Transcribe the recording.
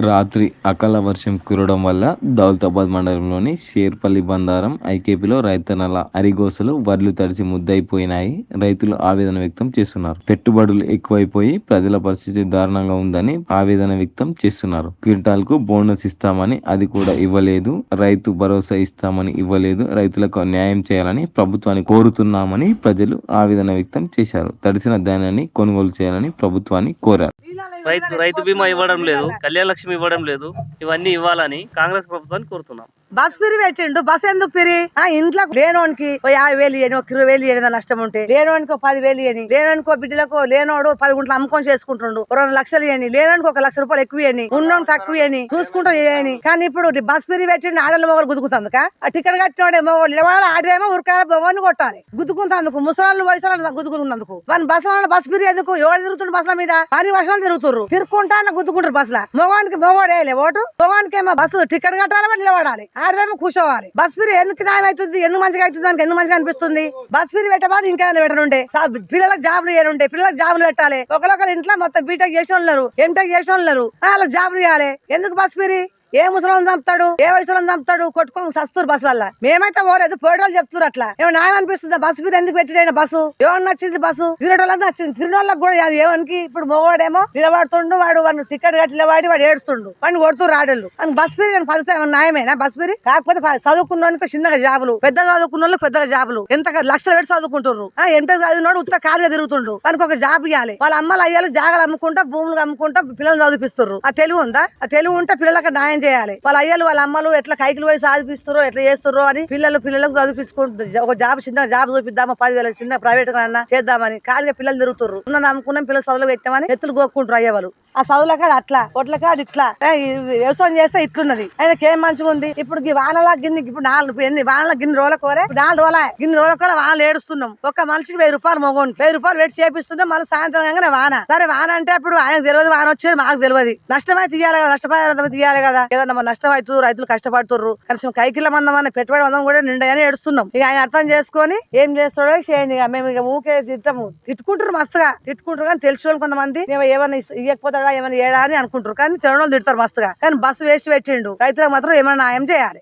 రాత్రి అకాల వర్షం కురవడం వల్ల దౌలతాబాద్ మండలంలోని షేర్పల్లి బందారం ఐకేపీలో రైతన్నల అరిగోసలు వడ్లు తడిసి ముద్దయిపోయినాయి. రైతులు ఆవేదన వ్యక్తం చేస్తున్నారు. పెట్టుబడులు ఎక్కువైపోయి ప్రజల పరిస్థితి దారుణంగా ఉందని ఆవేదన వ్యక్తం చేస్తున్నారు. క్వింటాల్కు బోనస్ ఇస్తామని అది కూడా ఇవ్వలేదు. రైతు భరోసా ఇస్తామని ఇవ్వలేదు. రైతులకు న్యాయం చేయాలని ప్రభుత్వాన్ని కోరుతున్నామని ప్రజలు ఆవేదన వ్యక్తం చేశారు. తడిసిన ధాన్యాన్ని కొనుగోలు చేయాలని ప్రభుత్వాన్ని కోరారు. రైతు రైతు బీమా ఇవ్వడం లేదు. కళ్యాణ లక్ష్మి ఇవ్వడం లేదు. ఇవన్నీ ఇవ్వాలని కాంగ్రెస్ ప్రభుత్వాన్ని కోరుతున్నాం. బస్ పిరి పెట్టిండు. బస్ ఎందుకు పిరి ఆ ఇంట్లో లేనోనికి ఓ యాభై వేలు ఇయ్యని ఒక ఇరవై వేలు ఇయ్యని నష్టం ఉంటే. లేనోనికి ఒక పది వేలు ఇయ్యని. లేనోనికి ఒక బిడ్డలకు లేనోడు పది గుంటలు అమ్ముకొని చేసుకుంటుండు. రెండు లక్షలు ఇయ్యని. లేనోనికి ఒక లక్ష రూపాయలు ఎక్కువ ఇయ్యని. ఉన్నోని తక్కువ ఇయ్యని. చూసుకుంటూ ఇయ్యని. కానీ ఇప్పుడు బస్ పిరి పెట్టిండు ఆడల మొగలు గుద్దుకుతాందుక ఆ టికెట్ కట్టినోడే మొగలు నిలబడాలి ఆడేమో ఉరకాల మొగని కొట్టాలి. గుద్దుకుంటాందుకు ముసలాళ్ళు వయసులను గుద్దుకున్నందుకు మన బస్ బస్ పిరి ఎందుకు? ఎవరు తిరుగుతుండు బస్సుల మీద? పని వర్షాలు తిరుగుతుర్రు తిరుక్కుంటా గుద్దుకుంటారు బస్సుల మొగానికి మొగోడేయలే ఓటు. మొగానికి ఏమో బస్సు టికెట్ కట్టాలి మరి నిలబడాలి. ఆడదేమో కూర్చోవాలి. బస్ ఫీరి ఎందుకు న్యాయం అవుతుంది ఎందుకు మంచిగా అవుతుంది? దానికి ఎందుకు మంచిగా అనిపిస్తుంది? బస్ ఫీరి పెట్టబాదు ఇంకేమైనా పెట్టనుండే. పిల్లలకు జాబులు ఇవ్వనుండే పిల్లలకు జాబులు పెట్టాలి. ఒకరొకరు ఇంట్లో మొత్తం బీటెక్ చేసిన ఉన్నారు. ఎంటెక్ చేసిన వాళ్ళు ఉన్నారు. వాళ్ళకి జాబులు ఇవ్వాలి ఎందుకు బస్ ఫీరి? ఏ ముసలం చంపుతాడు? ఏ వయసులను చంపుతాడు? కొట్టుకొని సస్తురు బస్సులల్లా మేమైతే పోలేదు పోయేటోళ్ళు చెప్తున్నారు అట్లా. ఏమో న్యాయం అనిపిస్తుంది? బస్సు మీద ఎందుకు పెట్టిన బస్సు? ఎవరు నచ్చింది బస్సు? తిరిగేటోళ్ళకి నచ్చింది. తిరిగినోళ్ళకి కూడా అది ఏమనికి? ఇప్పుడు మొగోడేమో నిలబడుతుండు వాడు వాడు టికెట్ కట్టి నిలబడి వాడు ఏడుస్తుండు. వాడిని కొడుతూ రాడళ్ళు. అని బస్ ఫీరి నేను పదితే న్యాయమేనా బస్ ఫీరి కాకపోతే ప- చదువుకున్నోనికి చిన్నగా జాబులు. పెద్ద చదువుకున్న వాళ్ళకి పెద్దగా జాబులు. ఎంత లక్షలు పెట్టి చదువుకుంటున్నారు ఆ ఎంటెక్ చదివినోడు ఉత్త ఖాళీగా తిరుగుతుండు. వానికి ఒక జాబ్ ఇవ్వాలి వాళ్ళ అమ్మలు అయ్యాలు జాగాలు అమ్ముకుంటా భూములు అమ్ముకుంటా పిల్లలు చదివిపిస్తారు ఆ తెలివి ఉందా? ఆ తెలివి ఉంటే పిల్లలకు న్యాయం చేయాలి? వాళ్ళ అయ్యలు వాళ్ళ అమ్మలు ఎట్లా కైకిలు పోయి సాధిపిస్తారో ఎట్లా చేస్తారో అని పిల్లలు పిల్లలకు చదివించుకుంటారు ఒక జాబ్ చిన్న జాబ్ చూపిద్దామా పదివేల చిన్న ప్రైవేట్ అన్న చేద్దామని. ఖాళీగా పిల్లలు తిరుగుతారు ఉన్న నమ్ముకున్నాం పిల్లలు చదువులు పెట్టామని ఎత్తులు కోక్కుంటారు అయ్యేవాళ్ళు. ఆ చదువుల కాడ అట్లా ఒట్ల కాడ ఇట్లా. వ్యవసాయం చేస్తే ఇట్లున్నది. ఆయనకి ఏం మంచిగా ఉంది? ఇప్పుడు ఈ వానల గిన్నె ఇప్పుడు నాలుగు ఎన్ని వానల గిన్నె రోజుల కోరే నాలుగు రోజుల. గిన్నె రోజుల కోరే వానలు ఏడుస్తున్నాం. ఒక మనిషికి వెయ్యి రూపాయలు మొగోండి వెయ్యి రూపాయలు పెట్టి చేపిస్తున్నాం మళ్ళీ సాయంత్రం కాగానే వాన. సరే వాన అంటే అప్పుడు ఆయనకు తెలియదు వాన వచ్చేది మాకు తెలియదు. నష్టమే తీయాలి కదా నష్టపరిహారం తీయాలి కదా. ఏదన్నా మన నష్టం అవుతుంది రైతులు కష్టపడుతుర్రు. కనీసం కైకిల మందం అన్న పెట్టుబడి మందం కూడా నిండని ఏడుస్తున్నాం. ఇక ఆయన అర్థం చేసుకొని ఏం చేస్తాడో చేయండి ఇక. మేము ఇక ఊకే తిట్టము. తిట్టుకుంటారు మస్తుగా. తిట్టుకుంటారు కానీ తెలిసిన వాళ్ళు కొంతమంది ఏమైనా ఏమన్నా ఇవ్వకపోతాడా ఏమైనా ఏడా అని అనుకుంటారు కానీ తెలియని వాళ్ళు తిడతారు మస్తుగా. కానీ బస్సు వేస్ట్ పెట్టిండు. రైతులకు మాత్రం ఏమైనా న్యాయం చేయాలి.